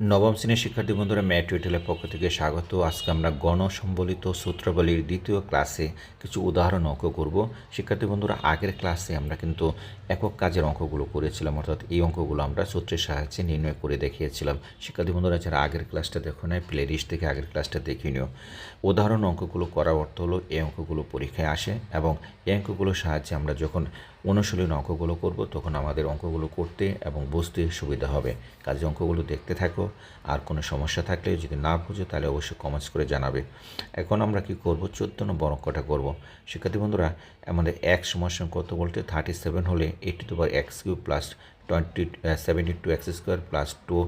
নবম শ্রেণির শিক্ষার্থী বন্ধুরা ম্যাট টুইটেলের পক্ষ থেকে স্বাগত। আজকে আমরা গণসম্বলিত সূত্রাবলীর দ্বিতীয় ক্লাসে কিছু উদাহরণ অঙ্ক করব। শিক্ষার্থী বন্ধুরা, আগের ক্লাসে আমরা কিন্তু একক কাজের অঙ্কগুলো করেছিলাম, অর্থাৎ এই অঙ্কগুলো আমরা সূত্রের সাহায্যে নির্ণয় করে দেখিয়েছিলাম। শিক্ষার্থী বন্ধুরা, যারা আগের ক্লাসটা দেখো নাই প্লে লিস্ট থেকে আগের ক্লাসটা দেখে নিও। উদাহরণ অঙ্কগুলো করার অর্থ হলো, এই অঙ্কগুলো পরীক্ষায় আসে এবং এই অঙ্কগুলোর সাহায্যে আমরা যখন অনুশীলন অঙ্কগুলো করব, তখন আমাদের অঙ্কগুলো করতে এবং বুঝতে সুবিধা হবে। কাজে অঙ্কগুলো দেখতে থাকো। আর কোনো সমস্যা থাকলে যদি না বুঝো, তাহলে অবশ্যই কমেন্টস করে জানাবে। এখন আমরা কি করব? চোদ্দ নম্বর অঙ্কটা করব। শিক্ষার্থী বন্ধুরা, আমাদের এক সমস্যা কত বলতে? থার্টি সেভেন হলে eighty two x q plus twenty seventy two x square plus two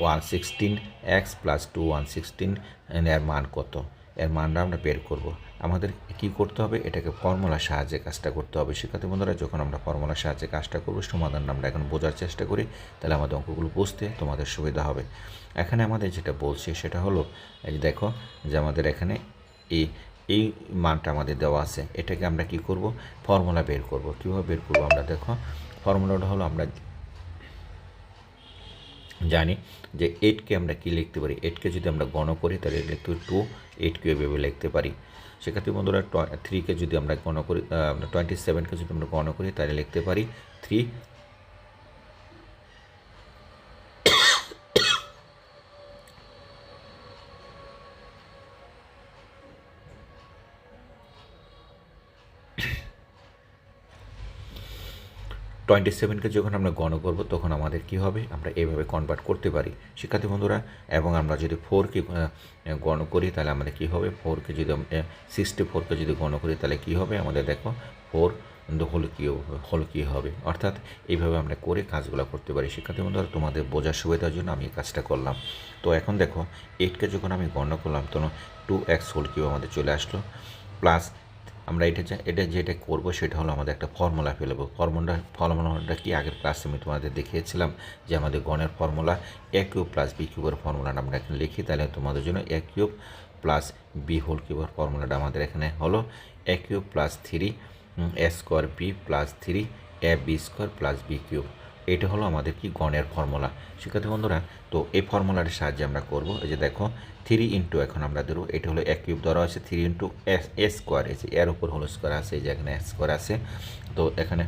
one sixteen x plus two one sixteen এর মান কত? এর মানটা আমরা বের করব। আমাদের কি করতে হবে? এটাকে ফর্মুলার সাহায্যে কাজটা করতে হবে। শিক্ষার্থী বন্ধুরা, যখন আমরা ফর্মুলার সাহায্যে কাজটা করব, সমাধান আমরা এখন বোঝার চেষ্টা করি। তাহলে আমাদের অঙ্কগুলো বুঝতে তোমাদের সুবিধা হবে। এখানে আমাদের যেটা বলছি, সেটা হলো, এই যে দেখো, যে আমাদের এখানে এই এই মানটা আমাদের দেওয়া আছে। এটাকে আমরা কি করব? ফর্মুলা বের করব। কীভাবে বের করব আমরা? দেখো ফর্মুলাটা হলো আমরা জানি যে এইটকে আমরা কী লিখতে পারি? এইটকে যদি আমরা গণ করি, তাহলে লিখতে পারি টু এইটকে এভাবে লিখতে পারি। সেক্ষেত্রে বন্ধুরা থ্রিকে যদি আমরা গণ করি টোয়েন্টি সেভেনকে যদি আমরা গণ করি, তাহলে লিখতে পারি থ্রি টোয়েন্টি সেভেনকে যখন আমরা গণ করব, তখন আমাদের কি হবে? আমরা এইভাবে কনভার্ট করতে পারি। শিক্ষার্থী বন্ধুরা, এবং আমরা যদি ফোরকে গণ করি, তাহলে আমাদের কি হবে? ফোরকে যদি সিক্সটি ফোরকে যদি গণ করি, তাহলে কি হবে? আমাদের দেখো ফোর হল কী হল কী হবে? অর্থাৎ এইভাবে আমরা করে কাজগুলো করতে পারি। শিক্ষার্থী বন্ধুরা, তোমাদের বোঝার সুবিধার জন্য আমি এই কাজটা করলাম। তো এখন দেখো এইটকে যখন আমি গণ্য করলাম, তখন টু এক্স হোল কিউ আমাদের চলে আসলো প্লাস আমরা এটা এটা যেটা করব সেটা হলো আমাদের একটা ফর্মুলা ফেলব ফর্মুলা ফর্মুলাটা কি? আগের ক্লাসে আমি তোমাদের দেখিয়েছিলাম যে আমাদের গণের formula a cube plus b কিউবের ফর্মুলাটা আমরা এখানে লিখি। তাহলে তোমাদের জন্য a cube plus b whole কিউবের ফর্মুলাটা আমাদের এখানে হলো a cube plus three a square b plus three a b square plus b cube এটা হলো আমাদের কি? গণের ফর্মুলা শিক্ষার্থী বন্ধুরা তো এই ফর্মুলাটির সাহায্যে আমরা করব। এই যে দেখো থ্রি ইন্টু এখন আমরা ধরো এটা হলো এক কিউব ধরা আছে three into s a square এসে এর উপর হোল স্কোয়ার আছে, এই যে এখানে স্কোয়ার আছে। তো এখানে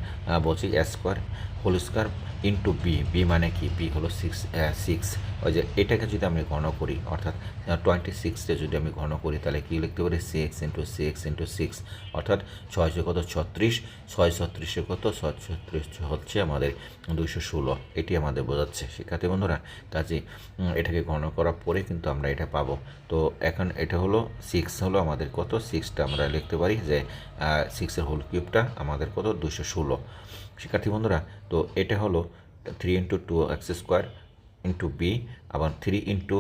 বলছি a square whole square into b b মানে কি? বি হলো সিক্স সিক্স ওই যে এটাকে যদি আমি ঘন করি, অর্থাৎ টোয়েন্টি সিক্সটা যদি আমি ঘন করি, তাহলে কী লিখতে পারি? Six into six into six অর্থাৎ ছয়শো কত? ছত্রিশ। ছয় ছত্রিশে কত? ছয় ছত্রিশ হচ্ছে আমাদের দুইশো ষোলো। এটি আমাদের বোঝাচ্ছে। শিক্ষার্থী বন্ধুরা, কাজে এটাকে ঘন করার পরে কিন্তু আমরা এটা পাবো। তো এখন এটা হলো সিক্স হলো আমাদের কত? সিক্সটা আমরা লিখতে পারি যে সিক্সের হোল কিউবটা আমাদের কত? দুশো ষোলো। শিক্ষার্থী বন্ধুরা, তো এটা হলো three into two x square into b আবার থ্রি ইন্টু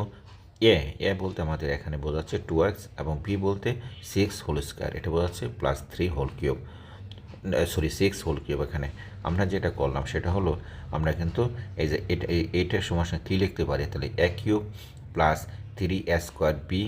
এ এ বলতে আমাদের এখানে বোঝাচ্ছে টু এক্স এবং বি বলতে সিক্স হোল স্কোয়ার এটা বোঝাচ্ছে plus three whole cube sorry six whole cube এখানে। আমরা যেটা করলাম সেটা হলো, আমরা কিন্তু এই যে এটা এইটার সঙ্গে কী লিখতে পারি? তাহলে a cube plus three a square b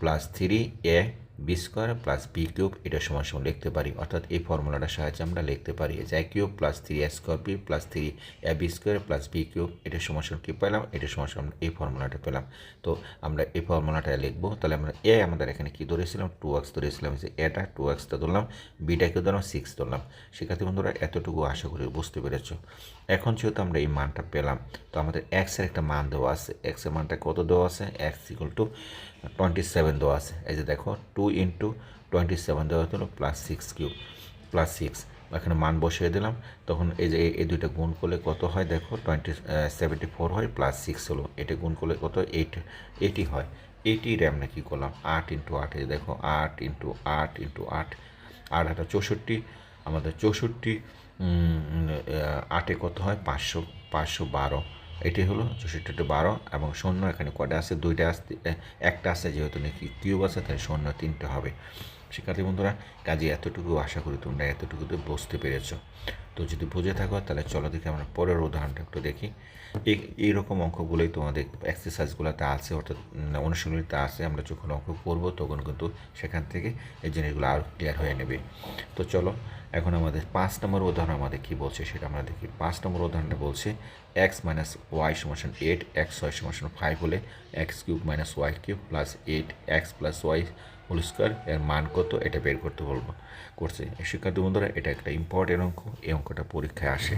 plus three a b square plus b cube এটা সমান সমান লিখতে পারি। অর্থাৎ এই ফর্মুলাটার সাহায্যে আমরা লিখতে পারি যে a cube plus three a square b plus three a b square plus b cube এটা সমান সমান কী পেলাম? এটা সমান সমান এই ফর্মুলাটা পেলাম। তো আমরা এই ফর্মুলাটা লিখব। তাহলে আমরা এ আমাদের এখানে কী ধরেছিলাম? টু এক্স ধরেছিলাম যে এটা টু এক্সটা ধরলাম বিটাকে ধরলাম? সিক্স ধরলাম। শিক্ষার্থী বন্ধুরা, এতটুকু আশা করি বুঝতে পেরেছ। এখন যেহেতু আমরা এই মানটা পেলাম, তো আমাদের এক্সের একটা মান দেওয়া আছে। এক্সের মানটা কত দেওয়া আছে? X equal to twenty seven দেওয়া আছে। এই যে দেখো টু ইন্টু টোয়েন্টি সেভেন দেওয়া হলো plus six cube plus six এখানে মান বসিয়ে দিলাম, তখন এই যে এই দুইটা গুণ করলে কত হয়? দেখো টোয়েন্টি সেভেন্টি ফোর হয় প্লাস সিক্স হলো। এটা গুণ করলে কত? এইট এইটি হয়। এইটি আমরা কী করলাম? আট ইন্টু আট, এই দেখো, আট ইন্টু আট ইন্টু আট। আট হাজার চৌষট্টি, আমাদের চৌষট্টি আটে কত হয়? পাঁচশো পাঁচশো বারো। এটি হলো চৌষট্টি বারো এবং শূন্য এখানে কটা আছে? দুইটা আসতে একটা আছে যেহেতু নাকি কিউব আছে তাই শূন্য তিনটে হবে। শিক্ষার্থী বন্ধুরা, কাজে এতটুকু আশা করি তোমরা এতটুকুতে বুঝতে পেরেছ। তো যদি বুঝে থাকো, তাহলে চলো দেখি আমরা পরের উদাহরণটা একটু দেখি। এই এইরকম অঙ্কগুলোই তোমাদের এক্সারসাইজগুলোতে আছে, অর্থাৎ অনুশীলনীতে আছে, আমরা যখন অঙ্ক করব, তখন কিন্তু সেখান থেকে এই জিনিসগুলো আরও ক্লিয়ার হয়ে নেবে। তো চলো, এখন আমাদের পাঁচ নম্বর উদাহরণ আমাদের কী বলছে সেটা আমরা দেখি। পাঁচ নম্বর উদাহরণটা বলছে এক্স মাইনাস ওয়াই সমান এইট এক্স ওয়াই সমান ফাইভ হলে x cube minus y cube plus eight x plus y whole square এর মান কত, এটা বের করতে বলব। করছে। শিক্ষার্থী বন্ধুরা, এটা একটা ইম্পর্টেন্ট অঙ্ক, এই অঙ্কটা পরীক্ষায় আসে।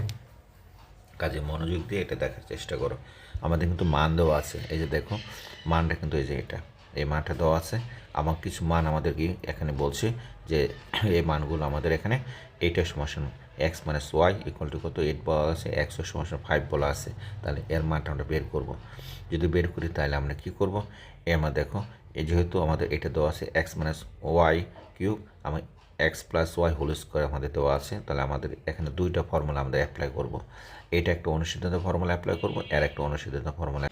কাজে মনোযোগ দিয়ে এটা দেখার চেষ্টা করো। আমাদের কিন্তু মান দেওয়া আছে। এই যে দেখো, মানটা কিন্তু এই যে এটা। এই মানটা দেওয়া আছে। আমার কিছু মান আমাদের কি এখানে বলছে যে, এই মানগুলো আমাদের এখানে এইটা সমাসন x minus y equal to কত? এইট বলা আছে এক্স সমাসন ফাইভ বলা আছে। তাহলে এর মানটা আমরা বের করব। যদি বের করি, তাহলে আমরা কি করব? এ আমার দেখো এই যেহেতু আমাদের এটা দেওয়া আছে এক্স মাইনাস ওয়াই কিউব আমি x plus y whole square আমাদের দেওয়া আছে, তাহলে আমাদের এখানে দুইটা ফর্মুলা আমাদের অ্যাপ্লাই করব। এটা একটা অনুসিদ্ধান্ত ফর্মুলা অ্যাপ্লাই করব এর একটা অনুসিদ্ধান্ত ফর্মুলা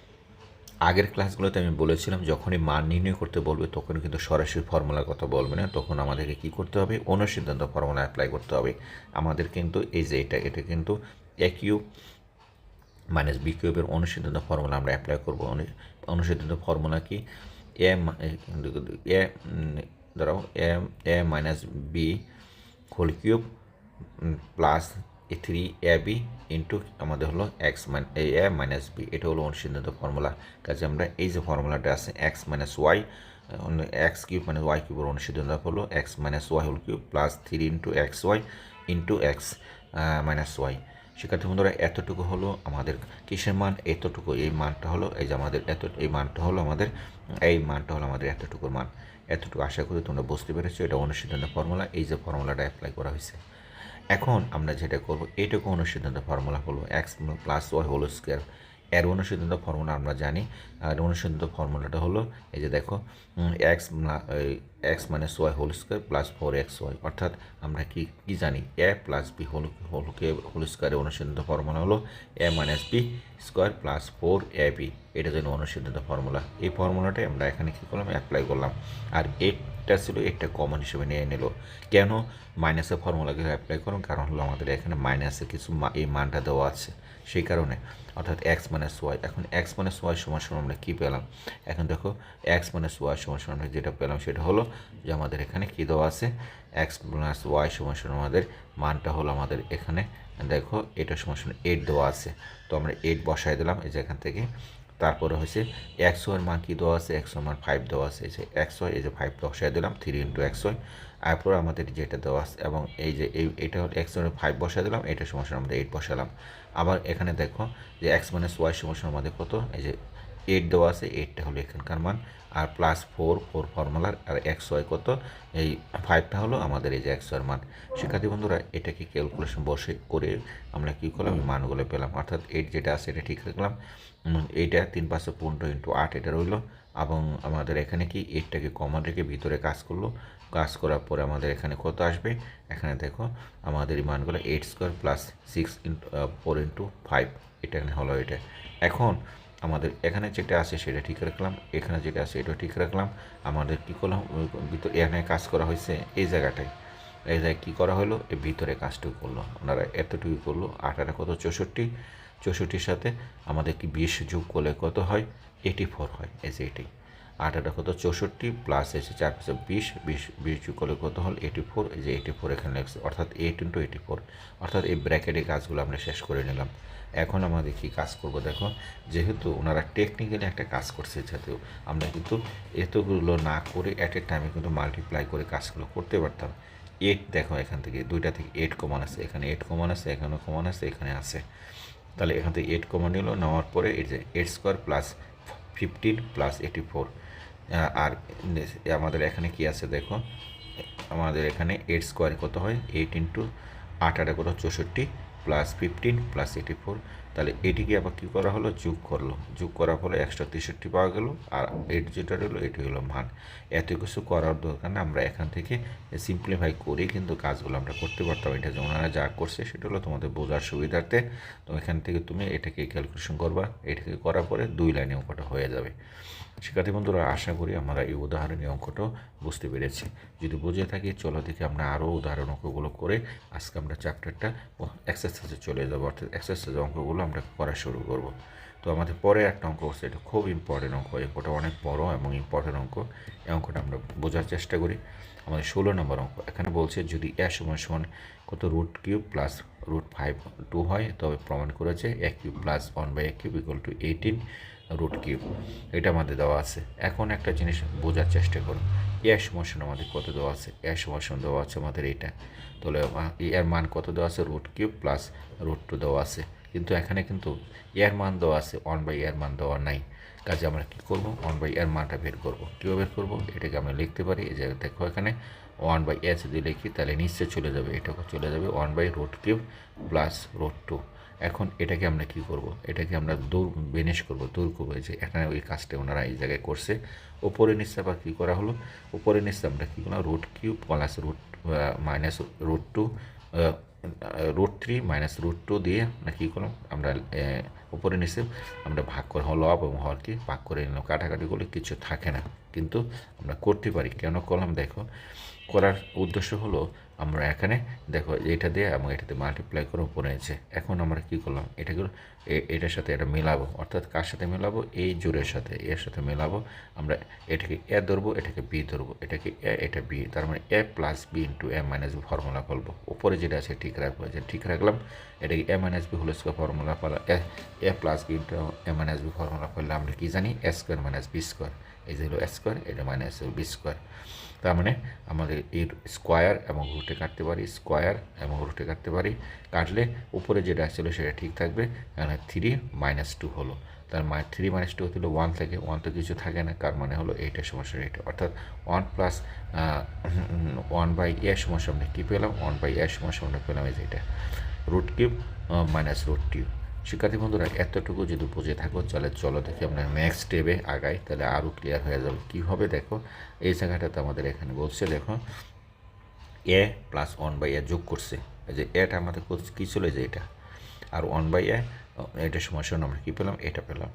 আগের ক্লাসগুলোতে আমি বলেছিলাম, যখনই মান নির্ণয় করতে বলবে তখন কিন্তু সরাসরি ফর্মুলার কথা বলবে না, তখন আমাদেরকে কি করতে হবে? অনুসিদ্ধান্ত ফর্মুলা অ্যাপ্লাই করতে হবে। আমাদের কিন্তু এই যে এটা এটা কিন্তু এ কিউব মাইনাস বি কিউবের অনুসিদ্ধান্ত ফর্মুলা আমরা অ্যাপ্লাই করব। অনু- অনুসিদ্ধান্ত ফর্মুলা কি? এ এ ধরো এ a minus b whole cube plus a three a b into আমাদের হলো x minus a minus b এটা হলো অনুসিদ্ধান্ত ফর্মুলা কাজে আমরা এই যে ফর্মুলাটা আছে x minus y x cube মানে ওয়াই কিউবের অনুসিদ্ধান্ত হলো x minus y whole cube plus three into x y into x minus y শিক্ষার্থী বন্ধুরা, এতটুকু হলো আমাদের কিসের মান, এতটুকু এই মানটা হলো, এই যে আমাদের এত, এই মানটা হলো আমাদের, এই মানটা হলো আমাদের এতটুকুর মান। এতটুকু আশা করি তোমরা বুঝতে পেরেছ, এটা অনুসিদ্ধান্ত ফর্মুলা, এই যে ফর্মুলাটা অ্যাপ্লাই করা হয়েছে। এখন আমরা যেটা করব, এটুকু অনুসিদ্ধান্ত ফর্মুলা হলো x plus y whole square এর অনুসিদ্ধান্ত ফর্মুলা আমরা জানি। আর অনুসিদ্ধান্ত ফর্মুলাটা হলো, এই যে দেখো x x minus y whole square plus four x y অর্থাৎ আমরা কি কি জানি? এ প্লাস বি হোল হোলকে হোল স্কোয়ারের অনুসিদ্ধান্ত ফর্মুলা হলো a minus b square plus four a b এটা জন্য অনুসিদ্ধান্ত ফর্মুলা। এই ফর্মুলাটাই আমরা এখানে কী করলাম? অ্যাপ্লাই করলাম। আর এইটা ছিল একটা কমন হিসেবে নিয়ে নিল। কেন? মাইনাসের ফর্মুলাকে অ্যাপ্লাই করুন, কারণ হলো আমাদের এখানে মাইনাসে কিছু এই মানটা দেওয়া আছে। সেই কারণে। অর্থাৎ এক্স মাইনাস ওয়াই এখন এক্স মাইনাস ওয়াই সমান সমান আমরা কী পেলাম? এখন দেখো এক্স মাইনাস ওয়াই সমান সমান আমরা যেটা পেলাম সেটা হলো যে আমাদের এখানে কী দেওয়া আছে? এক্স মাইনাস ওয়াই সমান সমান আমাদের মানটা হলো আমাদের এখানে। দেখো, এটা সমান সমান এইট দেওয়া আছে। তো আমরা এইট বসাই দিলাম, এই যে এখান থেকে। তারপরে হয়েছে একশো এর মান কী দেওয়া আছে? একশো মান ফাইভ দেওয়া আছে। এই যে একশো এই যে ফাইভ বসাই দিলাম, থ্রি ইন্টু একশো তারপর আমাদের যেটা দেওয়া আছে, এবং এই যে এই এটা হল ওয়ার ফাইভ বসাই দিলাম, এটা সমস্যা আমাদের এইট বসালাম। আবার এখানে দেখো যে এক্স মাইনাস ওয়াই সমস্যা আমাদের কত? এই যে এইট দেওয়া আছে এইটটা হলো এখানকার মান, আর প্লাস ফোর ফোর ফর্মুলার আর এক্স ওয়াই কত? এই ফাইভটা হলো আমাদের এই যে এক্স ওয়ার মান। শিক্ষার্থী বন্ধুরা, এটাকে ক্যালকুলেশন বসে করে আমরা কী করলাম? মানগুলো পেলাম। অর্থাৎ এইট যেটা আছে, এটা ঠিক রাখলাম। এইটা তিন পাঁচশো পনেরো ইন্টু আট, এটা রইল। এবং আমাদের এখানে কি? এইটটাকে কমন রেখে ভিতরে কাজ করল। কাজ করার পরে আমাদের এখানে কত আসবে? এখানে দেখো, আমাদের এই মানগুলো eight square plus six into four into five এটা হলো এটা। এখন আমাদের এখানে যেটা আছে সেটা ঠিক রাখলাম, এখানে যেটা আছে এটা ঠিক রাখলাম। আমাদের কী করলাম? ভিতরে এখানে কাজ করা হয়েছে এই জায়গাটায়। এই জায়গায় কী করা হলো? এই ভিতরে কাজটুকু করল। ওনারা এতটুকু করল, আঠারো কত? চৌষট্টি। চৌষট্টির সাথে আমাদের কি বিশ যোগ করলে কত হয়? এইটি ফোর হয়, এই যে এটি আঠারো কত? চৌষট্টি প্লাস এসে চার পাঁচশো বিশ বিশ বিশ করলে কত হল? এইটি ফোর এই যে এইটি ফোর এখানে লাগছে অর্থাৎ এইট ইন্টু এইটি ফোর অর্থাৎ এই ব্র্যাকেটের কাজগুলো আমরা শেষ করে নিলাম। এখন আমাদের কি কাজ করব দেখো? যেহেতু ওনারা টেকনিক্যালি একটা কাজ করছে, যেহেতু আমরা কিন্তু এতগুলো না করে অ্যাট এ টাইমে কিন্তু মাল্টিপ্লাই করে কাজগুলো করতে পারতাম। এইট দেখো এখান থেকে, দুইটা থেকে এইট কমান আছে। এখানে এইট কমান আছে এখানেও কমান আছে, এখানে আছে। তাহলে এখান থেকে এইট কমান নিল, নেওয়ার পরে এই যে eight square plus fifteen plus eighty four আর আমাদের এখানে কি আছে দেখো? আমাদের এখানে এইট স্কোয়ার কত হয়? এইট ইন্টু আট আটা কত? চৌষট্টি plus fifteen plus eighty four তাহলে এটিকে আবার কী করা হলো? যোগ করল। যোগ করার ফলে একশো তেষট্টি পাওয়া গেল আর এইট যেটা রইল এটি হলো মান। এত কিছু করার দরকার না আমরা এখান থেকে সিম্পলিফাই করে কিন্তু কাজগুলো আমরা করতে পারতাম। এটা যে ওনারা যা করছে সেটা হলো তোমাদের বোঝার সুবিধার্থে। তো এখান থেকে তুমি এটাকে ক্যালকুলেশন করবা। এটাকে করার পরে দুই লাইনে অঙ্কটা হয়ে যাবে। শিক্ষার্থী বন্ধুরা, আশা করি আমরা এই উদাহরণী অঙ্কটাও বুঝতে পেরেছি। যদি বুঝে থাকি, চলো দেখি আমরা আরও উদাহরণ অঙ্কগুলো করে আজকে আমরা চ্যাপ্টারটা এক্সারসাইজে চলে যাব। অর্থাৎ এক্সারসাইজ অঙ্কগুলো আমরা করা শুরু করব। তো আমাদের পরে একটা অঙ্ক হচ্ছে, এটা খুব ইম্পর্টেন্ট অঙ্ক। এই অঙ্কটা অনেক বড় এবং ইম্পর্টেন্ট অঙ্ক। এই অঙ্কটা আমরা বোঝার চেষ্টা করি। আমাদের ষোলো নম্বর অঙ্ক। এখানে বলছে, যদি এ সমান সমান কত root cube plus root five two হয়, তবে প্রমাণ করেছে এক কিউব প্লাস ওয়ান বাই এক cube equal to eighteen root cube এটা আমাদের দেওয়া আছে। এখন একটা জিনিস বোঝার চেষ্টা করুন। এর সমস্যা আমাদের কত দেওয়া আছে? এর সমস্যা দেওয়া আছে আমাদের এইটা। তাহলে এর মান কত দেওয়া আছে? Root cube plus root two দেওয়া আছে। কিন্তু এখানে কিন্তু এর মান দেওয়া আছে ওয়ান বাই এর মান দেওয়া নাই। কাজে আমরা কী করব? ওয়ান বাই এর মানটা বের করব। কীভাবে বের করব? এটাকে আমরা লিখতে পারি, এই জায়গায় দেখো এখানে ওয়ান বাই এ যদি লিখি, তাহলে নিশ্চয় চলে যাবে। এটাকে চলে যাবে one by root cube plus root two এখন এটাকে আমরা কি করব? এটাকে আমরা দূর বেনিশ করব, দূর করব। যে এখানে ওই কাজটা ওনারা এই জায়গায় করছে। ওপরে নিচে আবার কী করা হলো? উপরে নিচে আমরা কী করলাম? Root cube plus root minus root two root three minus root two দিয়ে আমরা কী করলাম? আমরা উপরে নিচে আমরা ভাগ করে অফ এবং হরকে ভাগ করে নিলাম। কাটাকাটি করলে কিছু থাকে না। কিন্তু আমরা করতে পারি। কেন করলাম? দেখো, করার উদ্দেশ্য হলো আমরা এখানে, দেখো এটা দিয়ে এবং এটাতে মাল্টিপ্লাই করে উপরে এনেছে এখন আমরা কি করলাম? এটাকে এটার সাথে এটা মেলাবো। অর্থাৎ কার সাথে মেলাবো? এই জোরের সাথে। এর সাথে মেলাবো। আমরা এটাকে এ ধরবো, এটাকে বি ধরবো। এটাকে এ, এটা বি। তার মানে a plus b into a minus b formula করব। উপরে যেটা আছে ঠিক রাখব। যে ঠিক রাখলাম, এটাকে a minus b whole square formula পালা a plus b into a minus b formula করলে আমরা কি জানি? A square minus b square যে হলো স্কোয়ার এটা মাইনাস বি স্কোয়ার তার মানে আমাদের এর স্কোয়ার এবং রুটে কাটতে পারি স্কোয়ার এবং রুটে কাটতে পারি। কাটলে উপরে যেটা ছিল সেটা ঠিক থাকবে এখানে থ্রি মাইনাস টু হলো। তার মানে থ্রি মাইনাস টু হলো ওয়ান থাকে। ওয়ান তো কিছু থাকে না কার মানে হলো এইটা সমস্যা এইটা অর্থাৎ one plus one by a সমস্যা আমরা কী পেলাম? ওয়ান বাই এ সমস্যা আমরা পেলাম এই যে এটা। Root cube minus root cube শিক্ষার্থী বন্ধুরা, এতটুকু যদি বুঝে থাকো চলে চলো দেখি আমরা নেক্সট স্টেপে আগাই, তাহলে আরও ক্লিয়ার হয়ে যাবে কী হবে, দেখো। এই জায়গাটাতে আমাদের এখানে বলছে, দেখো। A plus one by a যোগ করছে। যে এটা আমাদের কী ছিল? যে এটা। আর ওয়ান বাই এ এটা সমস্যা আমরা কী পেলাম? এটা পেলাম।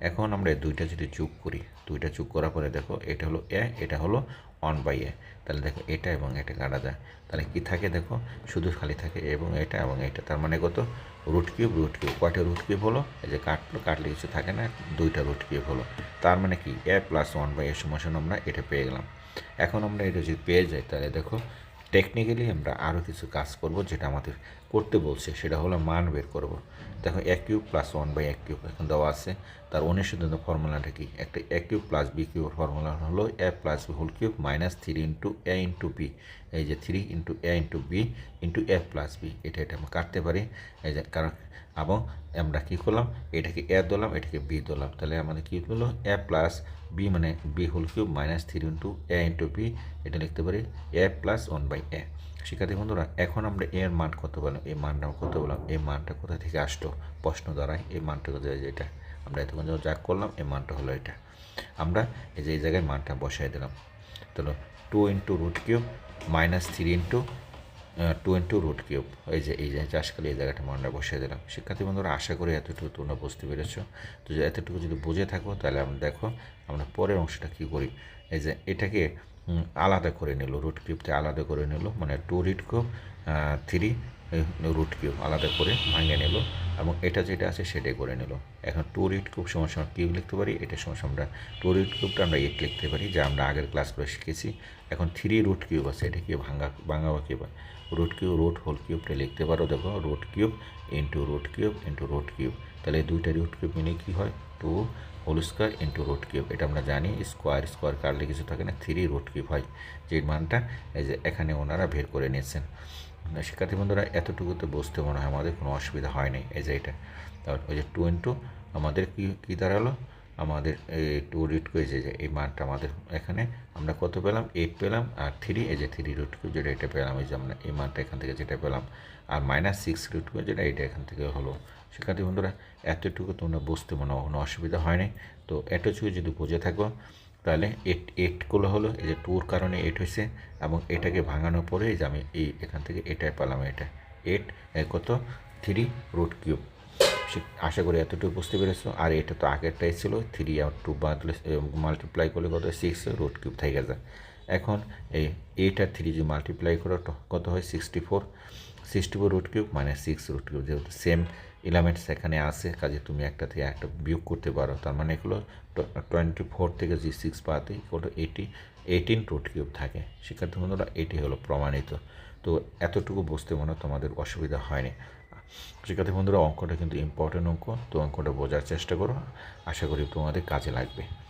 এখন আমরা দুইটা যদি যোগ করি, দুইটা যোগ করার পরে দেখো, এটা হলো এ, এটা হলো ওয়ান বাই এ তাহলে দেখো, এটা এবং এটা কাটা যায়। তাহলে কি থাকে দেখো? শুধু খালি থাকে এবং এটা এবং এটা। তার মানে কত? রুট কিউব রুট কিউব কয়টা রুট কিউব হলো? এই যে কাটলো, কাটলে কিছু থাকে না, দুইটা রুট কিউব হলো। তার মানে কি? A plus one by a সমাসন আমরা এটা পেয়ে গেলাম। এখন আমরা এটা যদি পেয়ে যাই, তাহলে দেখো টেকনিক্যালি আমরা আরও কিছু কাজ করব যেটা আমাদের করতে বলছে, সেটা হলো মান বের করব। দেখো, এক কিউব প্লাস ওয়ান বাই এক কিউব এখন দেওয়া আছে। তার অনুসিদ্ধ ফর্মুলাটা কি? একটা a cube plus b cube formula হলো a plus b whole cube minus three into a into b এই যে three into a into b into a plus b এটা এটা আমরা কাটতে পারি। এই যে কারণ, এবং আমরা কী করলাম? এটাকে এ দিলাম, এটাকে বি দিলাম। তাহলে আমাদের কী হলো? এ প্লাস বি মানে b whole cube minus three into a into b এটা লিখতে পারি। A plus one by a শিক্ষার্থী বন্ধুরা, এখন আমরা এর মান কত বললাম এই মানটা কত বললাম এই মানটা কোথা থেকে আসতো প্রশ্ন দ্বারাই এই মানটা কোথায় যেটা আমরা এতক্ষণ যখন যাক করলাম এই মানটা হলো এটা। আমরা এই যে, এই জায়গায় মানটা বসাই দিলাম। তাহলে two into root cube minus three into two into root cube এই যে এই যে চাষকালে এই জায়গাটা মানটা বসিয়ে দিলাম। শিক্ষার্থী বন্ধুরা, আশা করি এতটুকু তোমরা বুঝতে পেরেছ। তো এতটুকু যদি বুঝে থাকো, তাহলে আমরা দেখো আমরা পরের অংশটা কী করি? এই যে, এটাকে আলাদা করে নিল রুট কিউবতে আলাদা করে নিল মানে two root cube three root cube আলাদা করে ভাঙে নিল এবং এটা যেটা আছে সেটাই করে নিল। এখন টু রুট কিউব সমস্যা আমরা কিউব লিখতে পারি, এটা সমস্যা আমরা টু রুট কিউবটা আমরা এইট লিখতে পারি, যা আমরা আগের ক্লাসগুলো শিখেছি। এখন থ্রি রুট কিউব আছে, এটা কি ভাঙা ভাঙাবা কী রুট কিউব রুট হোল কিউবটা লিখতে পারো, দেখো root cube into root cube into root cube তাহলে দুইটা রুট কিউব মিলে কী হয়? Two whole square into root cube. এটা আমরা জানি স্কোয়ার স্কোয়ার কাটলে কিছু থাকে না, থ্রি রুট কিউব হয়। যে মানটা এই যে এখানে ওনারা বের করে নিয়েছেন। শিক্ষার্থী বন্ধুরা, এতটুকুতে বুঝতে মনে হয় আমাদের কোনো অসুবিধা হয়নি এই যে এটা। তারপর ওই যে টু ইন্টু আমাদের কী কী দাঁড়াল? আমাদের টু রুট করে যে এই মানটা আমাদের এখানে আমরা কত পেলাম? এইট পেলাম আর থ্রি এই যে থ্রি রুট কিউব যেটা এটা পেলাম, এই যে আমরা এই মানটা এখান থেকে যেটা পেলাম, আর মাইনাস সিক্স রুট কিউব যেটা এটা এখান থেকে হলো। শিক্ষার্থী বন্ধুরা, এতটুকু তোমরা বুঝতে মনে হয় কোনো অসুবিধা হয়নি তো এতটুকু যদি বুঝে থাকো, তাহলে এট এইটগুলো হলো এই যে টুর কারণে এইট হয়েছে এবং এটাকে ভাঙানোর পরে যে আমি এই এখান থেকে এটাই পেলাম এটা। এইট কত? থ্রি রুট কিউব আশা করি এতটুকু বুঝতে পেরেছ। আর এটা তো আগেরটাই ছিল থ্রি আর টু বাদলে মাল্টিপ্লাই করলে কত সিক্স রুট কিউব থেকে যায়। এখন এই এইট থ্রি যদি মাল্টিপ্লাই করো কত হয়? Sixty four sixty four root cube মানে সিক্স রুট কিউব যেহেতু সেম এলিমেন্টস এখানে আছে, কাজে তুমি একটা থেকে একটা বিয়োগ করতে পারো। তার মানে এগুলো টোয়েন্টি ফোর থেকে যে সিক্স পাতে ওটা এইটি এইটিন রুট কিউব থাকে। শিক্ষার্থী বন্ধুরা, এটি হলো প্রমাণিত। তো এতটুকু বুঝতে মনে তোমাদের অসুবিধা হয়নি। শিক্ষার্থী বন্ধুরা, অঙ্কটা কিন্তু ইম্পর্টেন্ট অঙ্ক। তো অঙ্কটা বোঝার চেষ্টা করো। আশা করি তোমাদের কাজে লাগবে।